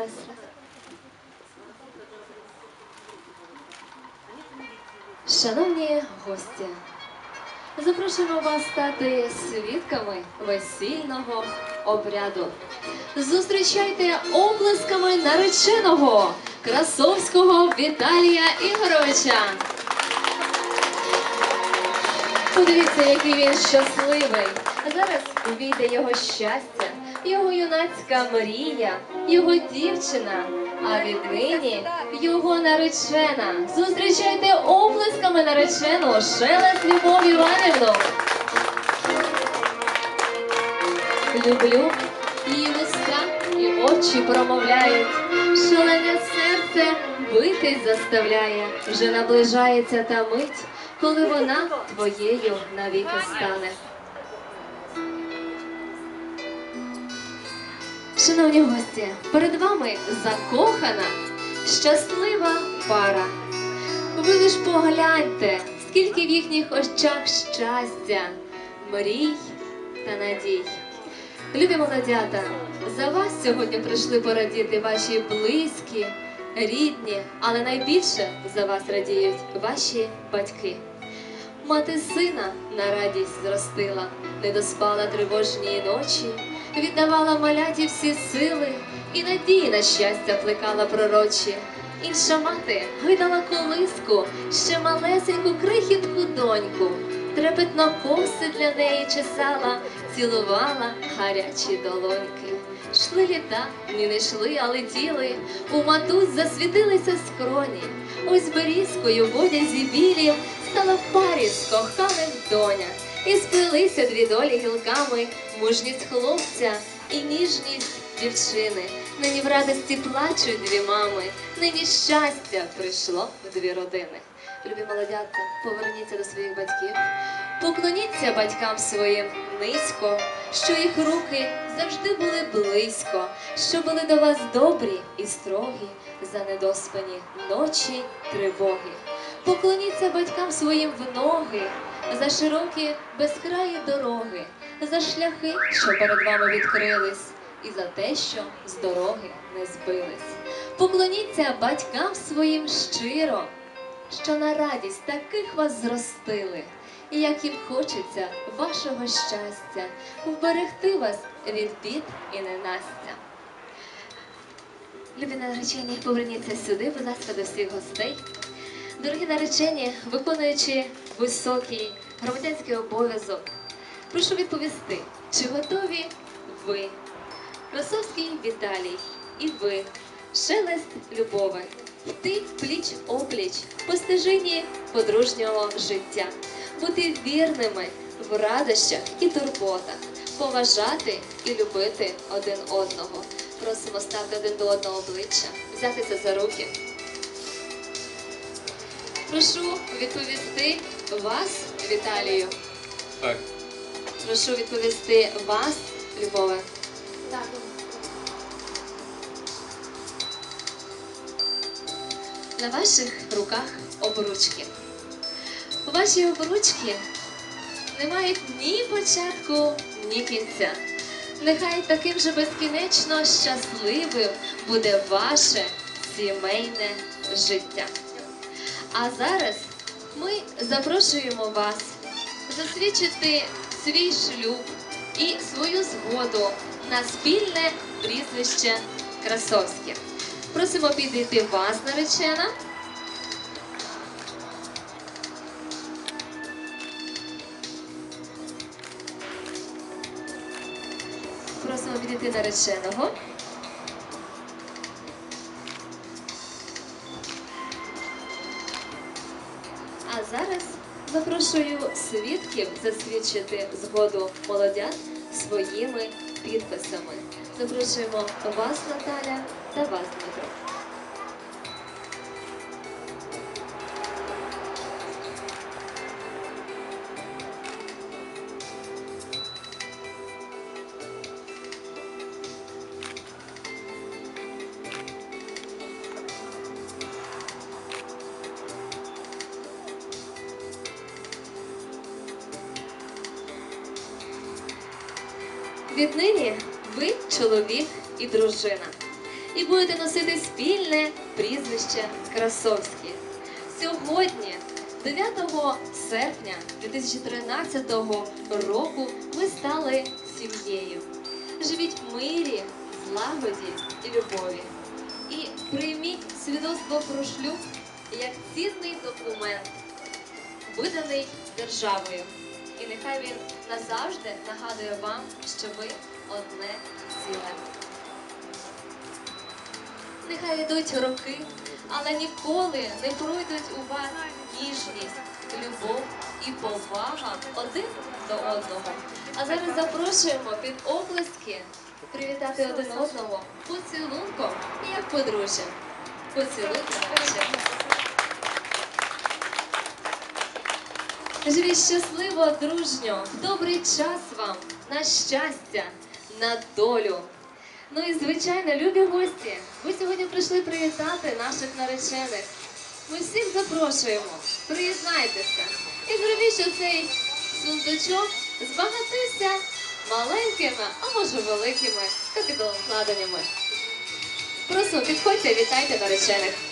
Тесла. Шановні гості, запрошуємо вас стати свідками весільного обряду. Зустрічайте оплесками нареченого Красовського Віталія Ігоровича. Подивіться, який він щасливий. Зараз війде його щастя, його юнацька мрія, його дівчина, а віднині його наречена. Зустрічайте оплесками наречену Шелест Любов Іванівну. Люблю її вуста і очі промовляють. Шалене серце битись заставляє. Вже наближається та мить, коли вона твоєю навіки стане. Шановні гості, перед вами закохана, щаслива пара. Ви лиш погляньте, скільки в їхніх очах щастя, мрій та надій. Любі молодята, за вас сьогодні прийшли порадіти ваші близькі, рідні, але найбільше за вас радіють ваші батьки. Мати сина на радість зростила, не доспала тривожні ночі, віддавала маляті всі сили і надії на щастя плекала пророчі. Інша мати гойдала колиску, ще малесеньку крихітку доньку, трепетно коси для неї чесала, цілувала гарячі долоньки. Шли літа, ні не йшли, а летіли, у матусь засвітилися скроні. Ось берізкою в одязі білі стала в парі з коханим доня. І сплелися дві долі гілками, мужність хлопця і ніжність дівчини. Нині в радості плачуть дві мами, нині щастя прийшло в дві родини. Любі молодятка, поверніться до своїх батьків, поклоніться батькам своїм низько, що їх руки завжди були близько, що були до вас добрі і строгі, за недоспані ночі тривоги. Поклоніться батькам своїм в ноги, за широкі безкраї дороги, за шляхи, що перед вами відкрились, і за те, що з дороги не збились. Поклоніться батькам своїм щиро, що на радість таких вас зростили, і як їм хочеться вашого щастя, вберегти вас від бід і ненастя. Любі наречені, поверніться сюди, будь ласка, до всіх гостей. Дорогі наречені, виконуючи високий громадянський обов'язок, прошу відповісти, чи готові ви, Красовський Віталій, і ви, шелест любови, йти пліч опліч по стежині подружнього життя, бути вірними в радощах і турботах, поважати і любити один одного. Просимо ставити один до одного обличчя, взятися за руки. Прошу відповісти вас, Віталію. Так, Прошу відповісти вас, Любове. Так, На ваших руках обручки. Ваші обручки не мають ні початку, ні кінця. Нехай таким же безкінечно щасливим буде ваше сімейне життя. А зараз ми запрошуємо вас засвідчити свій шлюб і свою згоду на спільне прізвище Красовське. Просимо підійти вас, наречена. Просимо підійти нареченого. Зараз запрошую свідків засвідчити згоду молодят своїми підписами. Запрошуємо вас, Наталя, та вас, Дмитро. Віднині ви чоловік і дружина. і будете носити спільне прізвище Красовські. Сьогодні, 9 серпня 2013 року, ви стали сім'єю. Живіть в мирі, злагоді і любові. І прийміть свідоцтво про шлюб як цінний документ, виданий державою. І нехай він назавжди нагадує вам, що ви одне ціле. Нехай йдуть роки, але ніколи не пройдуть у вас ніжність, любов і повага один до одного. А зараз запрошуємо під оплески привітати один одного поцілунком і як подружжя. Поцілуйте Живіть щасливо, дружньо, добрий час вам, на щастя, на долю. Ну і звичайно, любі гості, ви сьогодні прийшли привітати наших наречених. Ми всіх запрошуємо, приєднайтеся і зробіть, що цей сундучок збагатився маленькими, а може великими капіталовкладеннями. Просимо, підходьте, вітайте наречених.